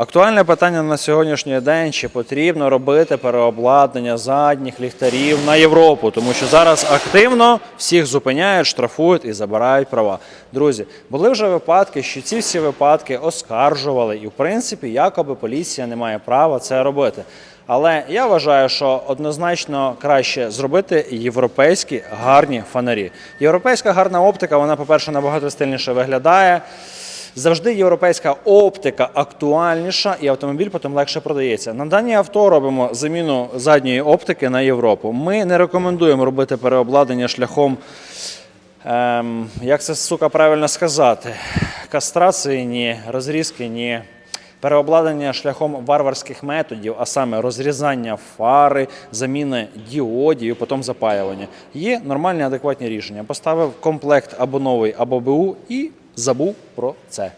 Актуальне питання на сьогоднішній день: чи потрібно робити переобладнання задніх ліхтарів на Європу, тому що зараз активно всіх зупиняють, штрафують і забирають права. Друзі, були вже випадки, що ці всі випадки оскаржували, і в принципі, якоби поліція не має права це робити. Але я вважаю, що однозначно краще зробити європейські гарні фонарі. Європейська гарна оптика, вона, по-перше, набагато стильніше виглядає. Завжди європейська оптика актуальніша, і автомобіль потім легше продається. На дані авто робимо заміну задньої оптики на Європу. Ми не рекомендуємо робити переобладнання шляхом, ем, як це сука правильно сказати, кастрації ні, розрізки ні. Переобладнання шляхом варварських методів, а саме розрізання фари, заміни діодів, потім запаювання. Є нормальні адекватні рішення. Поставив комплект або новий, або БУ і забув про це.